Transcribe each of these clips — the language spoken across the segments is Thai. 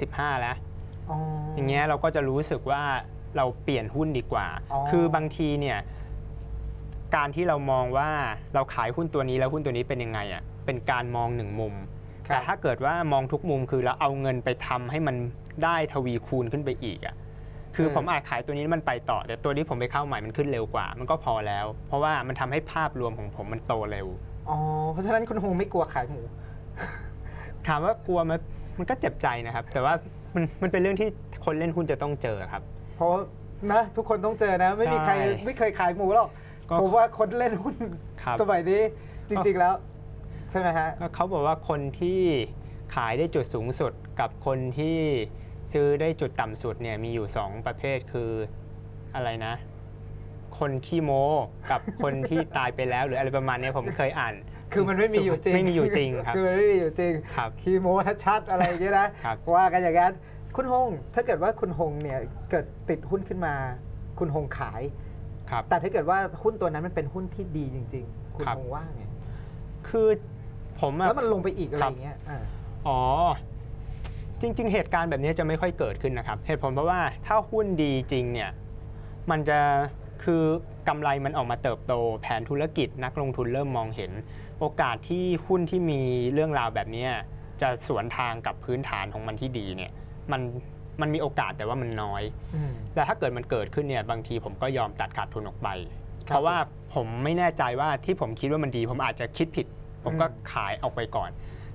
15 แล้วอ๋ออย่างเงี้ยเราก็จะรู้สึกว่าเราเปลี่ยนหุ้นดีกว่าอ๋อคือบางทีเนี่ย การที่เรามองว่าเราขายหุ้นตัวนี้แล้วหุ้นตัวนี้เป็นยังไงอะเป็นการมองหนึ่งมุมครับแต่ถ้าเกิดว่ามองทุกมุมคือเราเอาเงินไปทำให้มันได้ทวีคูณขึ้นไปอีกอะคือผมอาจขายตัวนี้มันไปต่อ แต่ตัวนี้ผมไปเข้าใหม่มันขึ้นเร็วกว่า มันก็พอแล้ว เพราะว่ามันทำให้ภาพรวมของผมมันโตเร็วอ๋อเพราะฉะนั้นคุณฮงไม่กลัวขายหมู ถามว่ากลัวไหมมันก็เจ็บใจนะครับ แต่ว่ามันมันเป็นเรื่องที่คนเล่นหุ้นจะต้องเจอครับ เพราะนะทุกคนต้องเจอนะ ไม่มีใครใช่ไม่เคยขายหมูหรอกก็ผมว่าคนเล่นหุ้นครับสมัยนี้จริง ๆแล้ว ใช่ไหมฮะ ก็เขาบอกว่าคนที่ขายได้จุดสูงสุดกับคนที่ซื้อได้จุดต่ำสุดเนี่ยมีอยู่ 2 ประเภทคืออะไรนะ คนขี้โม้กับคนที่ตายไปแล้ว หรืออะไรประมาณเนี้ยผมเคยอ่าน คือมันไม่มีอยู่จริงไม่มีอยู่จริงครับ คือมันไม่มีอยู่จริงครับคีโมชัดๆอะไรอย่างเงี้ยนะครับ ว่ากันอย่างนั้นคุณฮงถ้าเกิดว่าคุณฮงเนี่ยเกิดติดหุ้นขึ้นมา คุณฮงขาย ครับ แต่ถ้าเกิดว่าหุ้นตัวนั้นมันเป็นหุ้นที่ดีจริง ๆ คุณครับ ฮงว่าไงคือผมอะ แล้วมันลงไปอีกอะไรครับอย่างเงี้ยอ่า อ๋อ จริง ๆ เหตุการณ์แบบนี้จะไม่ค่อยเกิดขึ้นนะครับ เหตุผลเพราะว่าถ้าหุ้นดีจริงเนี่ย มันจะ คือกำไรมันออกมาเติบโตแผนธุรกิจนักลงทุนเริ่มมองเห็น โอกาสที่หุ้นที่มีเรื่องราวแบบเนี้ยจะสวนทางกับพื้นฐานของมันที่ดีเนี่ยมันมันมีโอกาสแต่ว่ามันน้อยอืมแต่ถ้าเกิดมันเกิดขึ้นเนี่ยบางทีผมก็ยอมตัดขาดทุนออกไปครับเพราะว่าผมไม่แน่ใจว่าที่ผมคิดว่ามันดี ผมอาจจะคิดผิด ผมก็อืมขายออกไปก่อน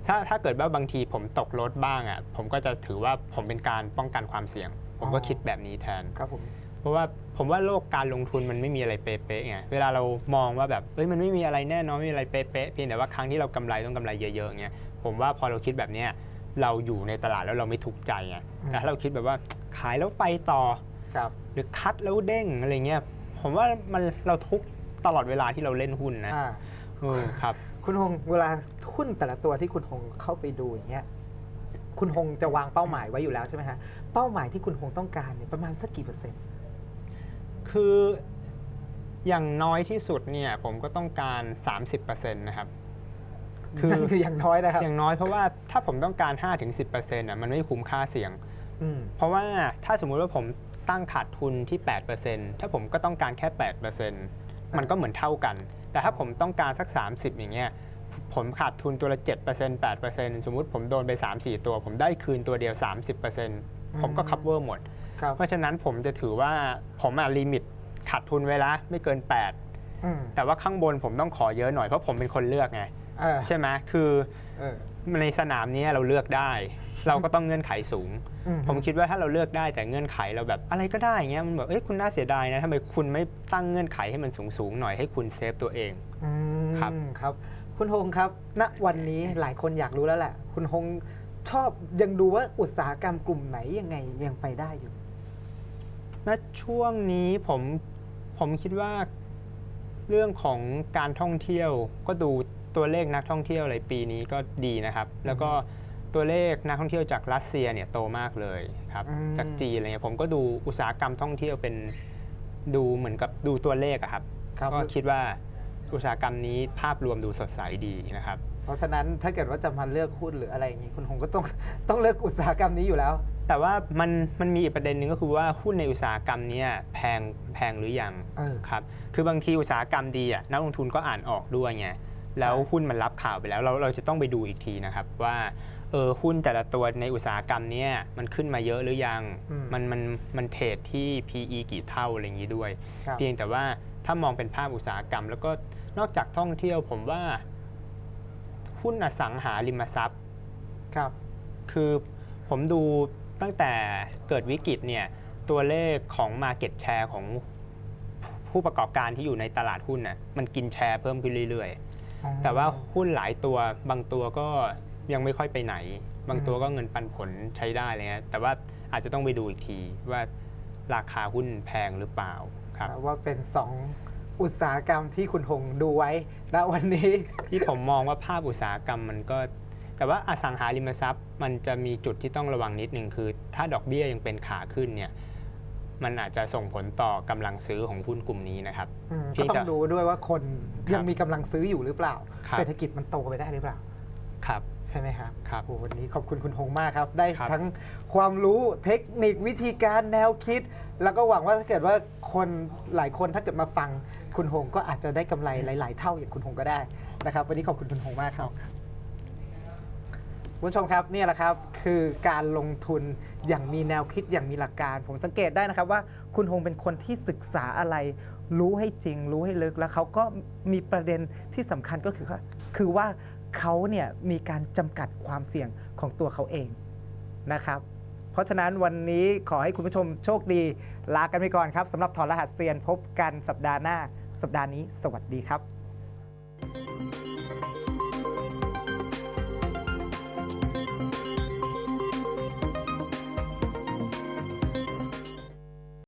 ถ้าถ้าเกิดว่าบางทีผมตกรถบ้างอะผมก็จะถือว่าผมเป็นการป้องกันความเสี่ยง ผมก็คิดแบบนี้แทนครับผม เพราะว่าผมว่าโลกการลงทุนมันไม่มีอะไรเป๊ะๆไงเวลาเรามองว่าแบบเอ้ยมันไม่มีอะไรแน่นอนไม่มีอะไรเป๊ะๆเพียงแต่ว่าครั้งที่เรากำไรต้องกำไรเยอะๆอย่างเงี้ยผมว่าพอเราคิดแบบเนี้ยเราอยู่ในตลาดแล้วเราไม่ทุกข์ใจไงแต่ถ้าเราคิดแบบว่าขายแล้วไปต่อครับหรือคัดแล้วเด้งอะไรเงี้ยผมว่ามันเราทุกข์ตลอดเวลาที่เราเล่นหุ้นนะอ่าเออครับ คุณฮงเวลาหุ้นแต่ละตัวที่คุณฮงเข้าไปดูอย่างเงี้ยคุณฮงจะวางเป้าหมายไว้อยู่แล้วใช่ไหมฮะเป้าหมายที่คุณฮงต้องการเนี่ยประมาณสักกี่เปอร์เซ็นต์ คืออย่างน้อยที่สุดเนี่ยผมก็ต้องการ 30%นะครับ คือ นั่นคืออย่างน้อยนะครับ อย่างน้อยเพราะว่าถ้าผมต้องการ 5-10%อะมันไม่คุ้มค่าเสี่ยง อืม เพราะว่าถ้าสมมุติว่าผมตั้งขาดทุนที่ 8%ถ้าผมก็ต้องการแค่ 8%มันก็เหมือนเท่ากัน แต่ถ้าผมต้องการสัก 30 อย่างเงี้ย ผมขาดทุนตัวละ 7% 8%สมมุติผมโดนไป 3-4 ตัว ผมได้คืนตัวเดียว 30%ผมก็ cover หมดครับ เพราะฉะนั้นผมจะถือว่าผมอะลิมิตขาดทุนไว้ละไม่เกิน8อืมแต่ว่าข้างบนผมต้องขอเยอะหน่อยเพราะผมเป็นคนเลือกไงเออใช่ไหมคือเออในสนามนี้เราเลือกได้ เราก็ต้องเงื่อนไขสูงอืผมคิดว่าถ้าเราเลือกได้แต่เงื่อนไขเราแบบอะไรก็ได้เงี้ยมันแบบเอ้ยคุณน่าเสียดายนะทำไมคุณไม่ตั้งเงื่อนไขให้มันสูงสูงๆหน่อยให้คุณเซฟตัวเองอืมครับครับ คุณฮงครับ ณวันนี้หลายคนอยากรู้แล้วแหละ คุณฮง ชอบยังดูว่าอุตสาหกรรมกลุ่มไหนยังไงยังไปได้อยู่ ณช่วงนี้ผมผมคิดว่า เรื่องของการท่องเที่ยว ก็ดูตัวเลขนักท่องเที่ยวอะไรปีนี้ก็ดีนะครับ แล้วก็ตัวเลขนักท่องเที่ยวจากรัสเซียเนี่ยโตมากเลยครับ อืม จากจีนอะไรเงี้ยผมก็ดูอุตสาหกรรมท่องเที่ยวเป็นดูเหมือนกับดูตัวเลขอะครับครับก็คิดว่าอุตสาหกรรมนี้ภาพรวมดูสดใสดีนะครับ เพราะฉะนั้นถ้าเกิดว่าจะมาเลือกหุ้นหรืออะไรอย่างนี้คุณฮงก็ต้องต้องเลือกอุตสาหกรรมนี้อยู่แล้ว แต่ว่ามันมันมีอีกประเด็นหนึ่งก็คือว่าหุ้นในอุตสาหกรรมเนี้ยแพงแพงหรือยังเออ ครับคือบางทีอุตสาหกรรมดีอะนักลงทุนก็อ่านออกด้วยไงแล้วหุ้นมันรับข่าวไปแล้วเราเราจะต้องไปดูอีกทีนะครับว่าเออหุ้นแต่ละตัวในอุตสาหกรรมเนี้ยมันขึ้นมาเยอะหรือยังอืม มันมันมันเทรดที่ PE กี่เท่าอะไรอย่างนี้ด้วย ครับ เพียงแต่ว่าถ้ามองเป็นภาพอุตสาหกรรม แล้วก็นอกจากท่องเที่ยวผมว่า หุ้นอสังหาริมทรัพย์ครับ คือผมดูตั้งแต่เกิดวิกฤตเนี่ยตัวเลขของ Market Share ของผู้ประกอบการที่อยู่ในตลาดหุ้นน่ะมันกินแชร์เพิ่มขึ้นเรื่อยๆ แต่ว่าหุ้นหลายตัวบางตัวก็ยังไม่ค่อยไปไหน บางตัวก็เงินปันผลใช้ได้เลยฮะแต่ว่าอาจจะต้องไปดูอีกทีว่าราคาหุ้นแพงหรือเปล่าครับว่าเป็นสอง อุตสาหกรรมที่คุณฮงดูไว้ณวันนี้ ที่ผมมองว่าภาพอุตสาหกรรมมันก็ แต่ว่าอสังหาริมทรัพย์ มันจะมีจุดที่ต้องระวังนิดนึงคือ ถ้าดอกเบี้ยยังเป็นขาขึ้นเนี่ยมันอาจจะส่งผลต่อกำลังซื้อของหุ้นกลุ่มนี้นะครับอืมเพีก็ยงต้อแต่งดูด้วยว่าคนครับยังมีกำลังซื้ออยู่หรือเปล่าครับเศรษฐกิจมันโตไปได้หรือเปล่า ครับ ใช่ไหมครับครับโอ้วันนี้ขอบคุณคุณหงมากครับ ได้ครับ ทั้งความรู้เทคนิควิธีการแนวคิด แล้วก็หวังว่าถ้าเกิดว่าคนหลายคนถ้าเกิดมาฟังคุณหงก็อาจจะได้กำไรหลาย ๆ เท่าอย่างคุณหงก็ได้นะครับ วันนี้ขอบคุณคุณหงมากครับคุณผู้ชมครับเนี่ยแหละครับคือการลงทุนอย่างมีแนวคิดอย่างมีหลักการ ผมสังเกตได้นะครับว่าคุณหงเป็นคนที่ศึกษาอะไร รู้ให้จริง รู้ให้ลึกแล้วเขาก็มีประเด็นที่สำคัญก็คือว่าคือว่า เขาเนี่ยมีการจำกัดความเสี่ยงของตัวเขาเองนะครับ เพราะฉะนั้นวันนี้ขอให้คุณผู้ชมโชคดี ลากันไปก่อนครับสำหรับถอดรหัสเซียนพบกันสัปดาห์หน้า สัปดาห์นี้ สวัสดีครับ